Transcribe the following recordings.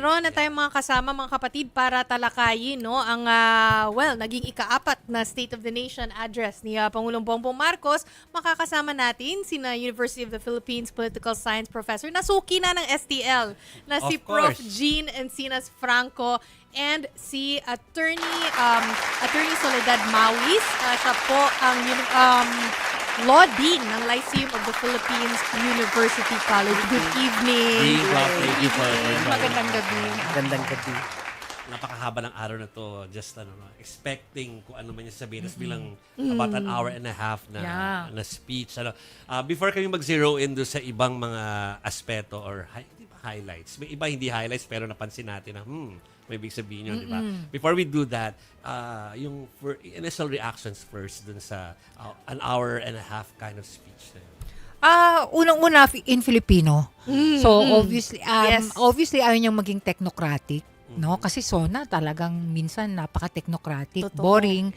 meron na tayong mga kasama mga kapatid para talakayin no ang ah, well naging ikaapat na State of the Nation address ni ah, Pangulong Bongbong Marcos. Makakasama natin sina University of the Philippines Political Science Professor na suki na ng STL na si Of Prof. course. Jean Encinas Franco and si Attorney um, Attorney Soledad Mawis. Ah, siya po ang um, Law Dean ng Lyceum of the Philippines University College. Good evening. Dean, Prof, thank you for. Magandang gabi. Gandang gabi. Napakahaba ng araw na to. Just ano, no, expecting kung ano man yung sabihin. Tapos bilang about an hour and a half na, Yeah. na speech. Ano. Ah, before kami mag-zero in do sa ibang mga aspeto or hi- highlights. May iba hindi highlights pero napansin natin na hmm, may ibig sabihin yun, di ba? Before we do that, ah, yung for, initial reactions first dun sa ah, an hour and a half kind of speech. na yun. Ah, unang-una fi- in Filipino. So obviously um, Yes. obviously ayaw niyang maging technocratic, no? Kasi Sona talagang minsan napaka-technocratic, Totoo. boring.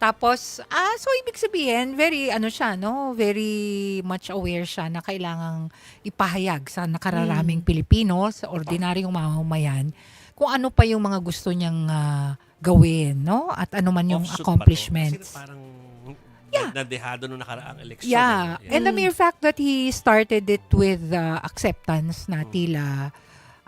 Tapos ah so ibig sabihin very ano siya, no? Very much aware siya na kailangang ipahayag sa nakararaming Pilipino, sa ordinaryong mamamayan kung ano pa yung mga gusto niyang ah, gawin, no? At ano man yung Offshoot accomplishments. Parang Yeah. nadehado nung nakaraang eleksyon. Yeah. eh. And the mere fact that he started it with uh, acceptance na Mm.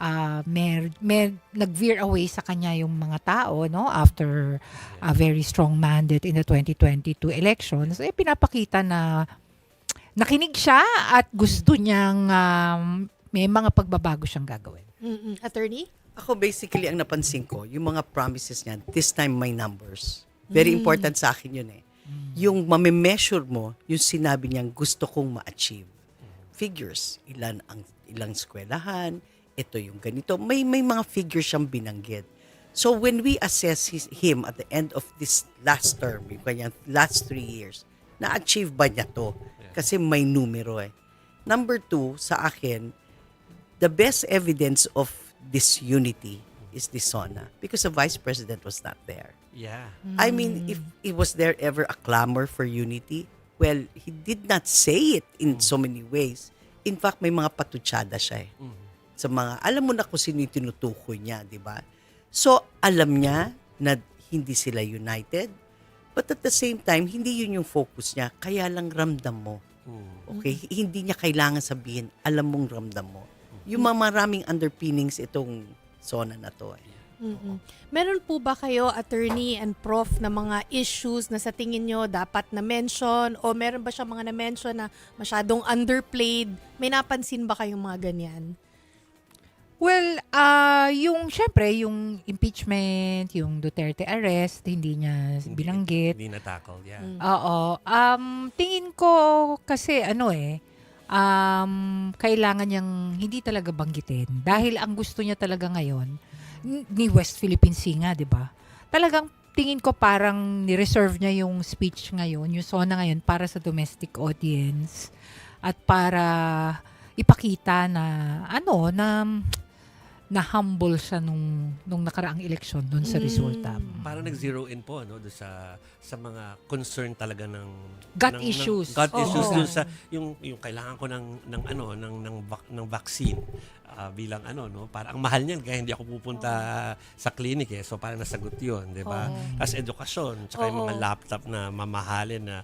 Uh, mer, mer, nag-veer away sa kanya yung mga tao no after a very strong mandate in the 2022 elections eh pinapakita na nakinig siya at gusto niyang um, may mga pagbabago siyang gagawin. Mm-mm. Attorney? Ako basically ang napansin ko, yung mga promises niya, this time my numbers. Very important sa akin yun eh. Yung mame-measure mo, yung sinabi niyang gusto kong ma-achieve. Figures, ilan ang ilang eskwelahan, ito yung ganito. May may mga figures siyang binanggit. So when we assess his, him at the end of this last term, yung kanyang last three years, na-achieve ba niya to? Kasi may numero eh. Number two, sa akin, the best evidence of disunity is the SONA because the vice president was not there. Yeah. I mean, if it was there ever a clamor for unity, well, he did not say it in so many ways. In fact, may mga patutsada siya eh. Sa mga, alam mo na kung sino yung tinutukoy niya, di ba? So, alam niya na hindi sila united, but at the same time, hindi yun yung focus niya. Kaya lang ramdam mo. Okay? Hindi niya kailangan sabihin, alam mong ramdam mo. Yung mga maraming underpinnings itong zona na to. Eh. Meron po ba kayo, attorney and prof, na mga issues na sa tingin nyo dapat na-mention o meron ba siya mga na-mention na masyadong underplayed? May napansin ba kayong mga ganyan? Well, ah yung syempre yung impeachment, yung Duterte arrest, hindi niya Hindi- binanggit. Hindi na-tackle, yeah. Mm. Oo. Um, tingin ko kasi ano eh, um, kailangan niyang hindi talaga banggitin. Dahil ang gusto niya talaga ngayon, ni West Philippine Sea nga, di ba? Talagang tingin ko parang ni-reserve niya yung speech ngayon, yung SONA ngayon para sa domestic audience at para ipakita na ano, na na humble siya nung nung nakaraang eleksyon doon sa Mm. resulta. Parang nag-zero in po no, doon sa sa mga concern talaga ng Gut ng- issues. Ng, gut Oo. issues dun sa yung yung kailangan ko ng ng ano ng ng vac- ng vaccine ah, bilang ano no, parang ang mahal niyan kaya hindi ako pupunta sa clinic eh. So parang nasagot 'yun, 'di ba? Oo. As edukasyon, tsaka yung mga laptop na mamahalin na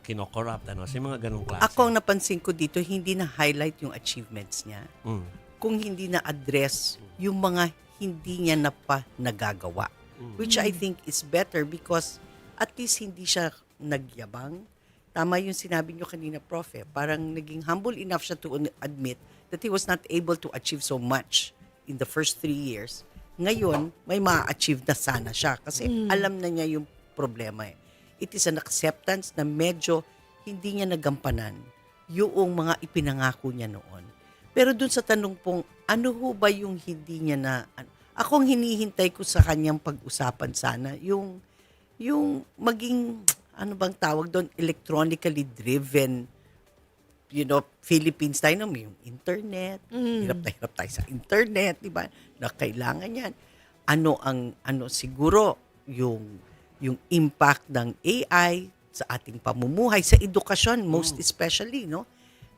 kinokorrupt ano, so mga ganung klase. Ako ang napansin ko dito, hindi na-highlight yung achievements niya. Mm. Kung hindi na-address yung mga hindi niya na pa nagagawa. Mm. Which I think is better because at least hindi siya nagyabang. Tama yung sinabi niyo kanina, Prof. Eh. Parang naging humble enough siya to admit that he was not able to achieve so much in the first three years. Ngayon, may ma-achieve na sana siya kasi alam na niya yung problema eh. It is an acceptance na medyo hindi niya nagampanan yung mga ipinangako niya noon. Pero dun sa tanong pong, ano ho ba yung hindi niya na, an- ako ang hinihintay ko sa kanyang pag-usapan sana, yung, yung maging, ano bang tawag doon, electronically driven, you know, Philippines tayo, no? yung internet, Mm. hirap na hirap tayo sa internet, di ba? Na kailangan yan. Ano ang, ano siguro, yung, yung impact ng AI sa ating pamumuhay, sa edukasyon, most especially, no?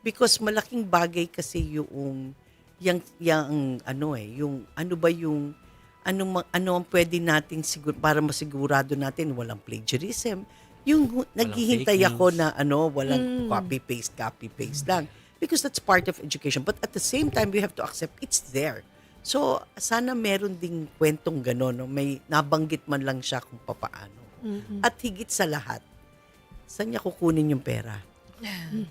Because malaking bagay kasi yung yang yang ano eh, yung ano ba yung ano ano ang pwede nating sigur para masigurado natin walang plagiarism. Yung hu- naghihintay ako na ano, walang Mm. copy paste, copy paste lang. Because that's part of education. But at the same time, we have to accept it's there. So, sana meron ding kwentong gano'n, no? may nabanggit man lang siya kung papaano. Mm-mm. At higit sa lahat, saan niya kukunin yung pera?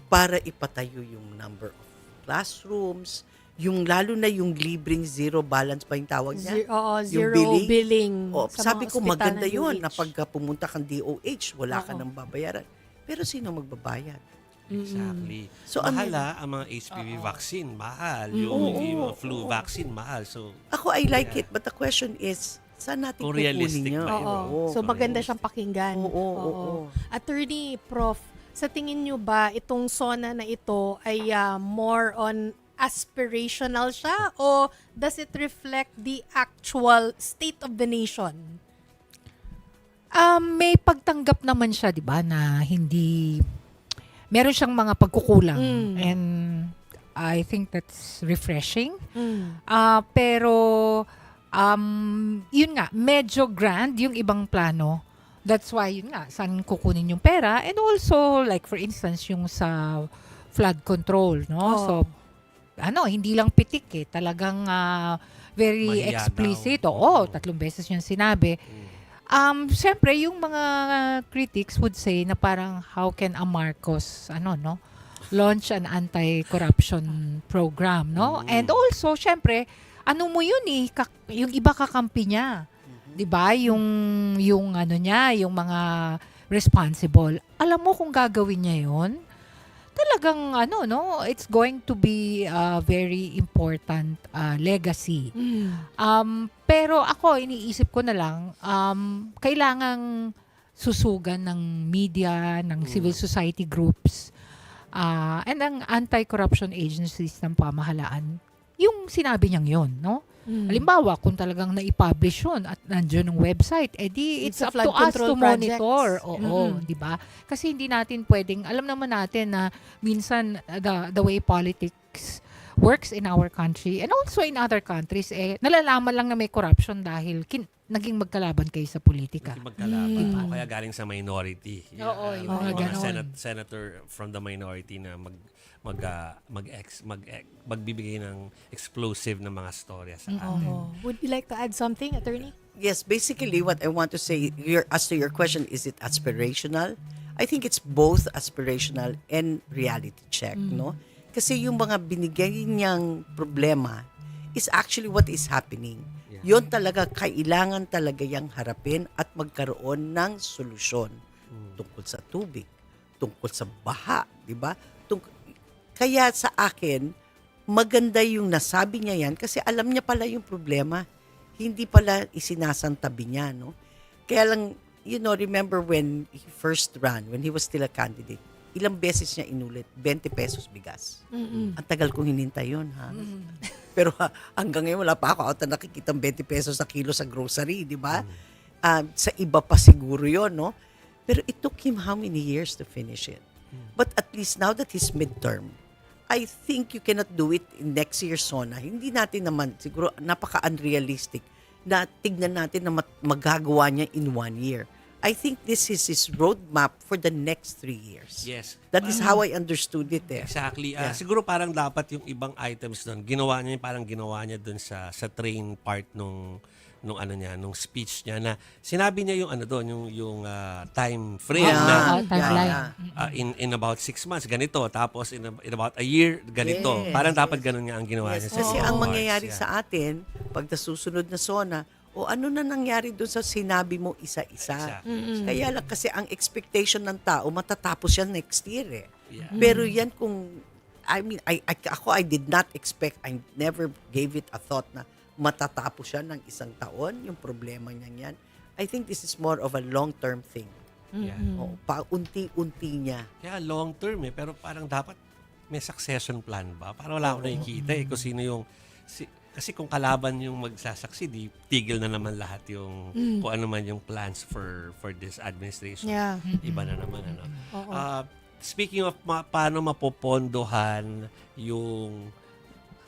Para ipatayo yung number of classrooms, yung lalo na yung libreng zero balance pa yung tawag niya. Ze- oo, Yung zero billing. billing. O, sa sabi mga ko maganda yun na pagka pumunta kang DOH, wala ka Oo. nang babayaran. Pero sino magbabayad? Exactly. So, mahal ah, ang mga HPV vaccine, mahal. Mm, Yung, oo, yung oo. flu vaccine, mahal. So, Ako, I like Yeah. it. But the question is, saan natin Kung kukunin niya? ba yun? Oo. Oo. So maganda siyang pakinggan. Oo, oo, oo. Attorney Prof, sa tingin niyo ba itong SONA na ito ay ah, more on aspirational siya o does it reflect the actual state of the nation? Um, may pagtanggap naman siya, di ba, na hindi, meron siyang mga pagkukulang. Mm. And I think that's refreshing. Mm. Ah, pero, um, yun nga, medyo grand yung ibang plano. That's why, yun nga, saan kukunin yung pera. And also, like for instance, yung sa flood control, no? Oo. So, ano, hindi lang pitik eh. Talagang ah, very Mahiya explicit. Oo, Oo. tatlong beses yung sinabi. mm, Um, Siyempre, yung mga critics would say na parang how can a Marcos, ano, no? Launch an anti-corruption program, no? Mm. And also, syempre, ano mo yun eh, yung iba kakampi niya. 'Di ba? Yung yung ano niya, yung mga responsible. Alam mo kung gagawin niya 'yon, talagang ano no, it's going to be a very important uh, legacy. Mm. Um, pero ako, iniisip ko na lang, um, kailangang susugan ng media, ng civil society groups, ah, and ang anti-corruption agencies ng pamahalaan, yung sinabi niyang yon, no? Mm. Halimbawa, kung talagang na-publish yun at nandiyan ng website, edi it's, It's up to us to monitor. projects. Oo, Mm-mm. di ba? Kasi hindi natin pwedeng, alam naman natin na minsan uh, the, the way politics works in our country and also in other countries, eh, nalalaman lang na may corruption dahil kin- naging magkalaban kayo sa politika. Hindi magkalaban. Mm. O kaya galing sa minority. Oo, Yan, yung mga mga ganon. senat- senator from the minority na mag mag ah, mag ex mag ex- magbibigay ng explosive na mga storya sa atin. Oo. Would you like to add something, Attorney? Yes, basically what I want to say your as to your question is it aspirational? I think it's both aspirational and reality check, no? Kasi yung mga binigay niyang problema is actually what is happening. Yon talaga kailangan talaga yang harapin at magkaroon ng solusyon tungkol sa tubig, tungkol sa baha, 'di ba? Tung- kaya sa akin maganda yung nasabi niya yan kasi alam niya pala yung problema hindi pala isinasantabi niya, no? Kaya lang, you know, remember when he first ran, when he was still a candidate, ilang beses niya inulit, 20 pesos bigas. Mm-mm. Ang tagal kong hinintay yun, ha? Pero ha, hanggang ngayon, wala pa ako. Ako nakikita 20 pesos sa kilo sa grocery, di ba? Ah, sa iba pa siguro yon no? Pero it took him how many years to finish it? But at least now that he's midterm, I think you cannot do it in next year's SONA. Hindi natin naman, siguro napaka-unrealistic na tignan natin na mat- magagawa niya in one year. I think this is his roadmap for the next three years. Yes. That is how I understood it eh. Exactly. Ah, Yeah. Siguro parang dapat yung ibang items doon, ginawa niya parang ginawa niya doon sa sa train part nung nung ano niya, nung speech niya na sinabi niya yung ano doon, yung yung ah, time frame Yeah. na Ah, timeline. yeah. ah, in in about six months ganito, tapos in, a- in about a year ganito. Yes, parang yes. dapat ganun nga ang ginawa Yes, niya. sa kasi ibang ang parts, mangyayari yeah. sa atin, pag nasusunod na SONA, o ano na nangyari doon sa sinabi mo isa-isa. Isa. Kaya lang kasi ang expectation ng tao, matatapos yan next year eh. Yeah. Pero yan kung, I mean, I, I- ako I did not expect, I never gave it a thought na matatapos yan ng isang taon, yung problema niyan yan. I think this is more of a long-term thing. Yeah. O, paunti-unti niya. Kaya long term eh, pero parang dapat may succession plan ba? Para wala akong nakikita eh kung sino yung si, kasi kung kalaban yung magsasucceed, di, tigil na naman lahat yung kung ano man yung plans for for this administration. Yeah. Iba na naman ano. Oo. Ah, speaking of ma- paano mapopondohan yung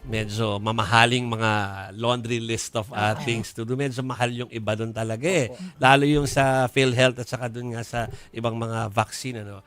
medyo mamahaling mga laundry list of uh, things to do. Medyo mahal yung iba doon talaga eh. Lalo yung sa PhilHealth at saka doon nga sa ibang mga vaccine. Ano.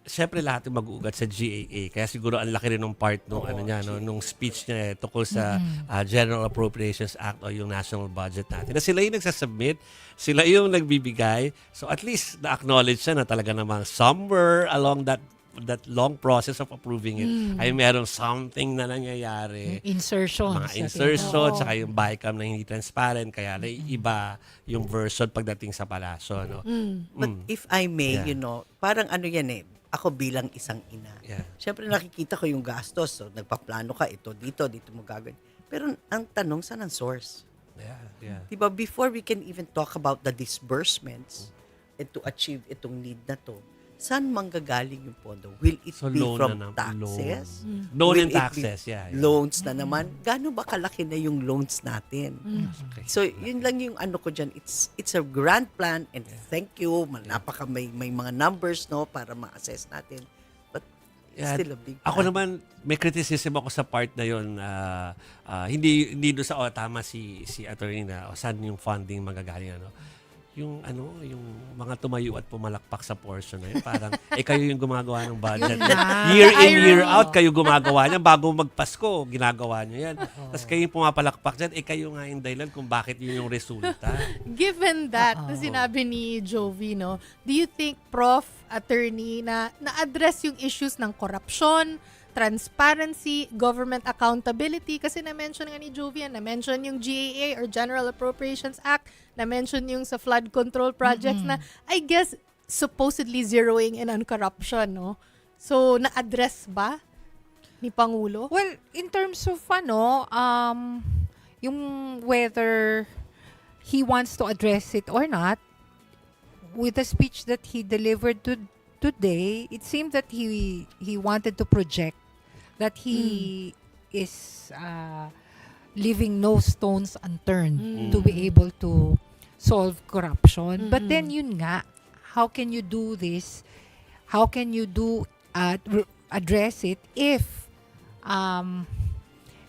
Siyempre lahat yung mag-uugat sa GAA. Kaya siguro ang laki rin ng part nung, ano niya, no, nung speech niya eh, tungkol sa uh, General Appropriations Act o yung national budget natin. Na sila yung nagsasubmit, sila yung nagbibigay. So at least na-acknowledge siya na talaga namang somewhere along that that long process of approving it ay merong something na nangyayari Insertion. mga insertion, saka yung bycam na hindi transparent, kaya naiiba yung version pagdating sa palaso. No? But if I may, Yeah. you know, parang ano yan eh, ako bilang isang ina. Yeah. Siyempre nakikita ko yung gastos. So, nagpaplano ka, ito, dito, dito mo gagawin. Pero ang tanong, saan ang source? Yeah, yeah. Diba, before we can even talk about the disbursements and to achieve itong need na to, saan manggagaling yung pondo? Will it So be loan from na taxes? Loan. Loan Will and taxes, yeah. yeah. Loans na naman? Gaano ba kalaki na yung loans natin? Okay. So, yun lang yung ano ko dyan. It's, it's a grand plan and thank you. Napaka may, may mga numbers no para ma-assess natin. But Yeah, still a big Ako plan. naman, may criticism ako sa part na yun. ah, ah, hindi hindi do sa oh, tama si si attorney na o saan yung funding magagaling ano. Yung ano, yung mga tumayo at pumalakpak sa portion na yun, parang eh kayo yung gumagawa ng budget. Year in, year out, kayo gumagawa niyan. Bago magpasko, ginagawa niyo yan. Tapos kayo yung pumapalakpak dyan, eh kayo nga yung dahilan kung bakit yun yung resulta. Given that, na sinabi ni Jovi, no, do you think, Prof, attorney, na na-address yung issues ng corruption, transparency, government accountability? Kasi na-mention nga ni Jovi yan, na-mention yung GAA or General Appropriations Act, na-mention yung sa flood control projects na, I guess, supposedly zeroing in on corruption, no? So, na-address ba ni Pangulo? Well, in terms of ano, um, yung whether he wants to address it or not, with the speech that he delivered to, today, it seemed that he he wanted to project that he is uh, leaving no stones unturned to be able to solve corruption. But then yun nga, how can you do this? How can you do uh, r- address it if um,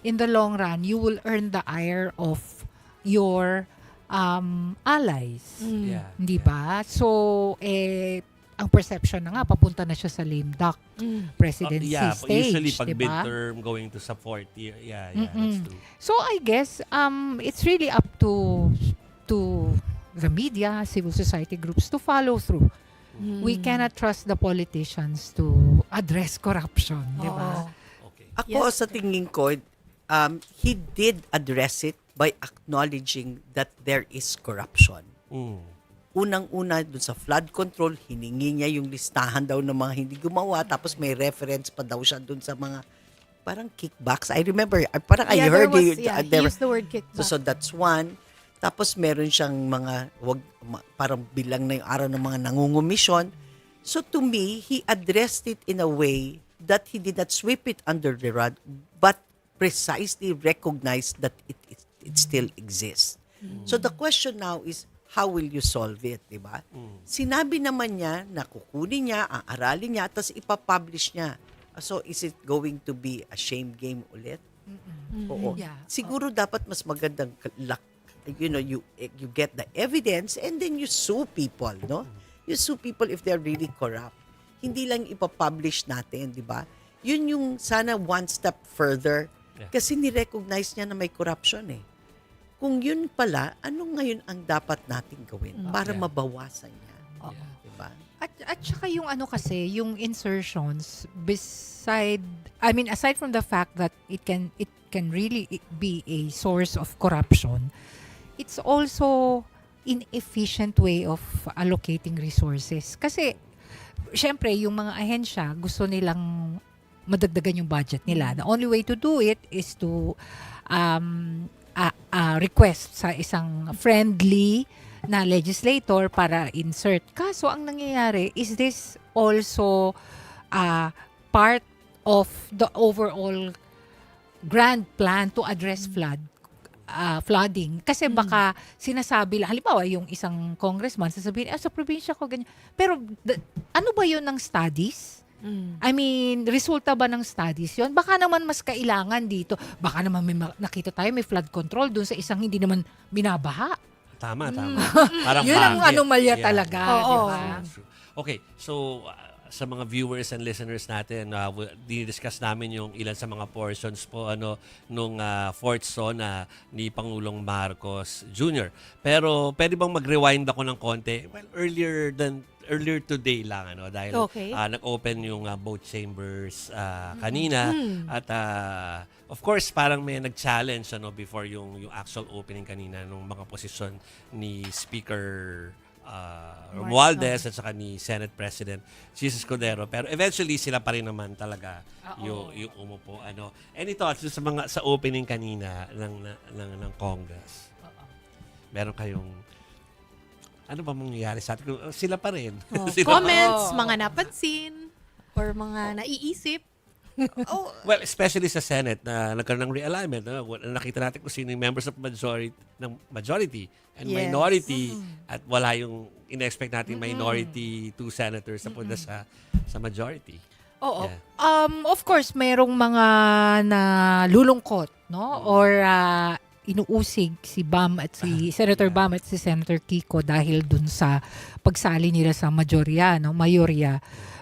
in the long run you will earn the ire of your um, allies? Yeah. Hindi ba? So, eh, ang perception na nga, papunta na siya sa lame duck presidency Uh, yeah, stage, usually pag di ba? midterm going to sa fourth year. Yeah, yeah, that's Mm-mm. true. So, I guess, um, it's really up to to the media, civil society groups to follow through. We cannot trust the politicians to address corruption, di ba? Okay. Ako Yes, sa tingin ko, um, he did address it by acknowledging that there is corruption. Mm. Unang-una, dun sa flood control, hiningi niya yung listahan daw ng mga hindi gumawa, tapos may reference pa daw siya dun sa mga parang kickbacks. I remember, I- parang I yeah, heard there was, you- yeah, uh, he there- used the word kickback. So, so that's one. Tapos meron siyang mga wag ma- parang bilang na yung araw ng mga nangungumisyon. So to me, he addressed it in a way that he did not sweep it under the rug, but precisely recognized that it it, it still exists. So the question now is how will you solve it, 'di ba? Sinabi naman niya na kukunin niya, aaralin niya, tapos ipapublish niya. So is it going to be a shame game ulit? Oo. Yeah. Siguro dapat mas magandang lak you know you you get the evidence and then you sue people no you sue people if they're really corrupt hindi lang ipapublish natin di ba yun yung sana one step further Yeah. kasi ni-recognize niya na may corruption eh kung yun pala ano ngayon ang dapat nating gawin para Yeah. mabawasan niya Oo. di ba At, at saka yung ano kasi, yung insertions, beside, I mean, aside from the fact that it can, it can really be a source of corruption, it's also inefficient way of allocating resources. Kasi, syempre, yung mga ahensya, gusto nilang madagdagan yung budget nila. The only way to do it is to um, a- a request sa isang friendly na legislator para insert. Kaso ang nangyayari is this also uh, part of the overall grand plan to address flood uh, flooding. Kasi baka sinasabi lang halimbawa yung isang congressman sasabihin ah, sa probinsya ko ganyan. Pero the- ano ba yun ng studies Mm. I mean, resulta ba ng studies yon? Baka naman mas kailangan dito. Baka naman may ma- nakita tayo may flood control dun sa isang hindi naman binabaha. Tama, tama. Parang Yun ang anomalya Yeah, talaga, Oo. di ba? That's true. Okay, so uh, sa mga viewers and listeners natin, uh, w- dinidiscuss namin yung ilan sa mga portions po ano nung uh, fourth zona ni Pangulong Marcos Jr. Pero pwede bang mag-rewind ako ng konti? Well, earlier than earlier today lang ano dahil Okay. uh, nag-open yung uh, both chambers uh, kanina. At uh, of course parang may nag-challenge ano before yung yung actual opening kanina nung mga posisyon ni Speaker uh, Romualdez at saka ni Senate President Jesus Cordero. Pero eventually sila pa rin naman talaga yung yung umupo ano. Any thoughts sa mga sa opening kanina ng ng, ng, ng Congress meron kayong ano ba mangyayari sa atin? Uh, Sila pa rin. Oh, Sila pa- comments, mga napansin, or mga naiisip. Oh, well, especially sa Senate na nagkaroon ng realignment. No? Nakita natin kung sino yung members of majority ng majority and Yes. minority at wala yung in-expect natin minority two senators na punta sa sa majority. Oo. Yeah. Um, of course, mayroong mga na lulungkot, no? Or ah, inuusig si Bam at si Senator yeah. Bam at si Senator Kiko dahil dun sa pagsali nila sa majorya, no? Mayorya.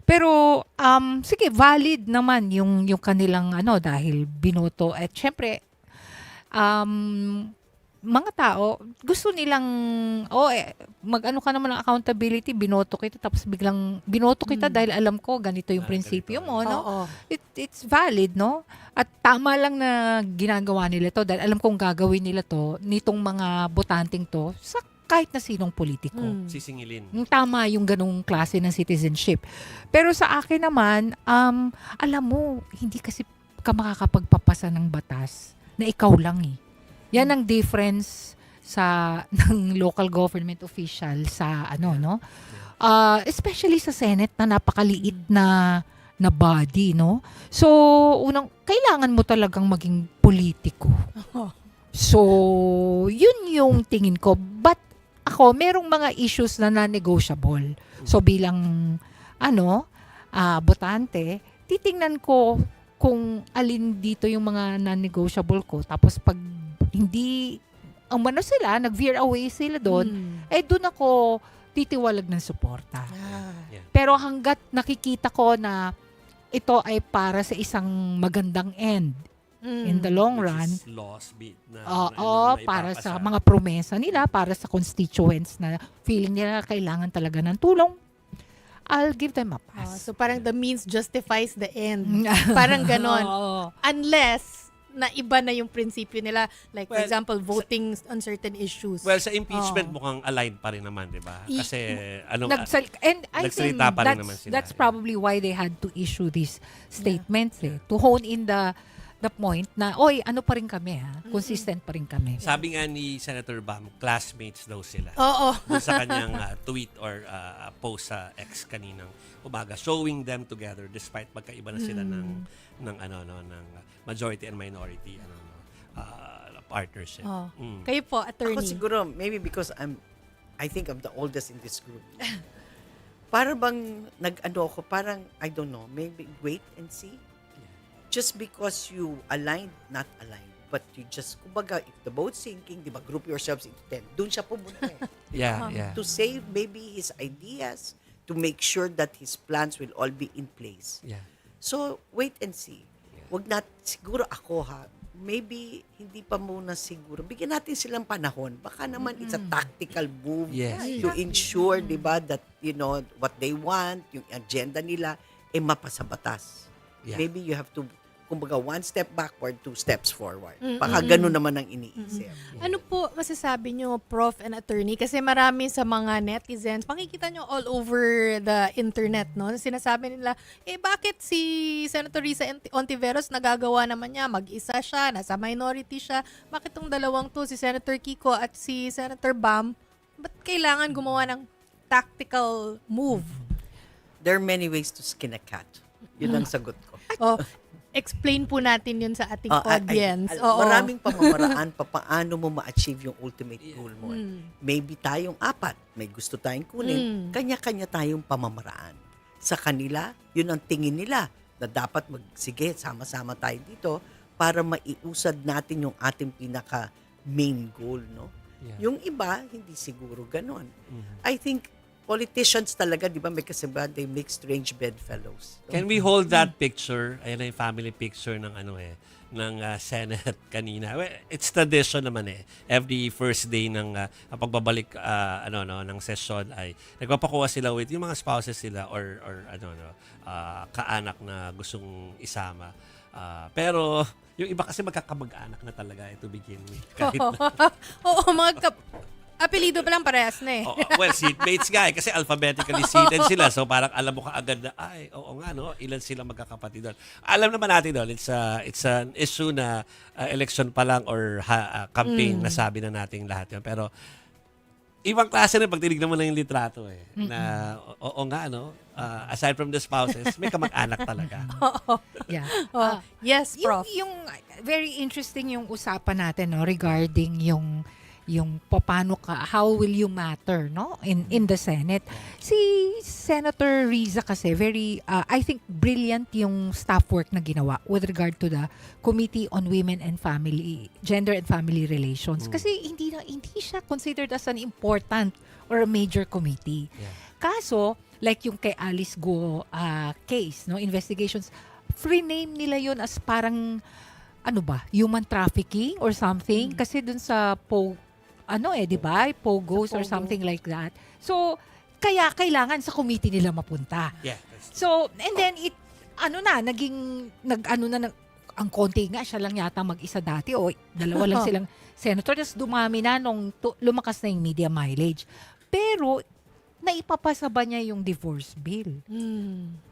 Pero um sige valid naman yung yung kanilang ano dahil binoto at syempre um mga tao gusto nilang oh eh, mag-ano ka naman ng accountability binoto kita tapos biglang binoto kita dahil alam ko ganito yung Ah, prinsipyo mo no Oo. it, it's valid, no? At tama lang na ginagawa nila to dahil alam kong gagawin nila to nitong mga botanting to sa kahit na sinong politiko. Mm. Sisingilin. Yung tama yung ganong klase ng citizenship. Pero sa akin naman, um, alam mo, hindi kasi ka makakapagpapasa ng batas na ikaw lang eh. Yan ang difference sa ng local government official sa ano no? Ah, especially sa Senate na napakaliit na na body no? So unang kailangan mo talagang maging politiko. So yun yung tingin ko. But ako merong mga issues na non-negotiable so bilang ano ah botante titingnan ko kung alin dito yung mga non-negotiable ko. Tapos pag hindi ang ano sila nag-veer away sila doon Mm. eh doon ako titiwalag ng suporta. Ah. Pero hanggat nakikita ko na ito ay para sa isang magandang end Mm. in the long Which run, is laws be, na, oo, na- na para sa mga promesa nila, para sa constituents na feeling nila kailangan talaga ng tulong, I'll give them a Ah, pass. so parang the means justifies the end. parang ganon. Oo. Unless na iba na yung prinsipyo nila. Like, for Well, example, voting on certain issues. Well, sa impeachment Oo. mukhang aligned pa rin naman, di ba? I- Kasi ano Nagsal- and I think pa rin naman sila. that's probably why they had to issue these statements eh, to hone in the the point na, oy, ano pa rin kami ha? Consistent pa rin kami. sabi nga ni Senator Bam, classmates daw sila. Oo. Sa kanyang uh, tweet or uh, post sa X kaninang umaga showing them together despite magkaiba na sila ng ng ano no ng majority and minority ano no uh, partnership. Oh. Mm. Kayo po, Ako attorney. siguro, maybe because I'm, I think I'm the oldest in this group. Para bang, nag-ano ako, parang, I don't know, maybe wait and see. Just because you aligned, not aligned, but you just, kumbaga, if the boat's sinking, di ba, group yourselves into 10. Doon siya pumunta eh. Yeah, yeah. to save maybe his ideas, to make sure that his plans will all be in place. Yeah. So, wait and see. Wag nat siguro ako ha, maybe hindi pa muna siguro. Bigyan natin silang panahon. Baka naman it's a tactical move Yes. to ensure, 'di ba, that you know what they want, yung agenda nila eh mapasa batas. Yeah. Maybe you have to kumbaga one step backward, two steps forward. Baka ganun naman ang iniisip. Ano po masasabi nyo, Prof and Attorney? Kasi marami sa mga netizens, makikita nyo all over the internet, no? Sinasabi nila, eh bakit si Senator Risa Ontiveros nagagawa naman niya? Mag-isa siya, nasa minority siya. Bakit tong dalawang to, si Senator Kiko at si Senator Bam, ba't kailangan gumawa ng tactical move? There are many ways to skin a cat. Yun ang sagot ko. O, explain po natin yun sa ating Ah, ay- ay- audience. al- Oo. Maraming pamamaraan pa paano mo ma-achieve yung ultimate goal mo. Mm. Maybe tayong apat, may gusto tayong kunin, Mm. kanya-kanya tayong pamamaraan. sa kanila, yun ang tingin nila na dapat mag, sige, sama-sama tayo dito para maiusad natin yung ating pinaka main goal, no? Yeah. Yung iba, hindi siguro ganon. Mhm. I think politicians talaga, di ba, may kasabihan, they make strange bedfellows. Can we hold that picture? Ayan na yung family picture ng ano eh, ng ah, Senate kanina. Well, it's tradition naman eh. Every first day ng ang pagbabalik ah, ano no ng session ay nagpapakuha sila with yung mga spouses sila or or ano no ah, kaanak na gustong isama. Ah, pero yung iba kasi magkakamag-anak na talaga eh, to begin with. Kahit Oo, mga kap- apelido pa lang parehas na eh. Oo, well, seatmates nga eh, kasi alphabetically seated sila. So parang alam mo kaagad na, ay, oo nga, no? Ilan sila magkakapatid doon. Alam naman natin doon, it's, a, it's an issue na uh, election pa lang or ha, uh, campaign, nasabi na nating lahat yun. Pero ibang klase na pag tinignan mo na yung litrato eh. Na, oo, oo nga, no? Uh, aside from the spouses, may kamag-anak talaga. Yeah. Oh, yes, yung, Prof. yung very interesting yung usapan natin no regarding yung yung paano ka how will you matter no? In in the Senate. Si Senator Riza kasi very uh, I think brilliant yung staff work na ginawa with regard to the Committee on Women and Family Gender and Family Relations. Kasi hindi na hindi siya considered as an important or a major committee. Yeah. Kaso, like yung kay Alice Go ah, case, no, investigations, free name nila yun as parang, ano ba, human trafficking or something. Kasi dun sa po, ano eh, di ba? Pogos or something like that. So, kaya kailangan sa committee nila mapunta. Yeah. So, and then it, ano na, naging, nag, ano na, nag- ang konti nga, siya lang yata mag-isa dati o dalawa lang silang senator. Tapos dumami na nung tu- lumakas na yung media mileage. Pero, naipapasa ba niya yung divorce bill? Mm.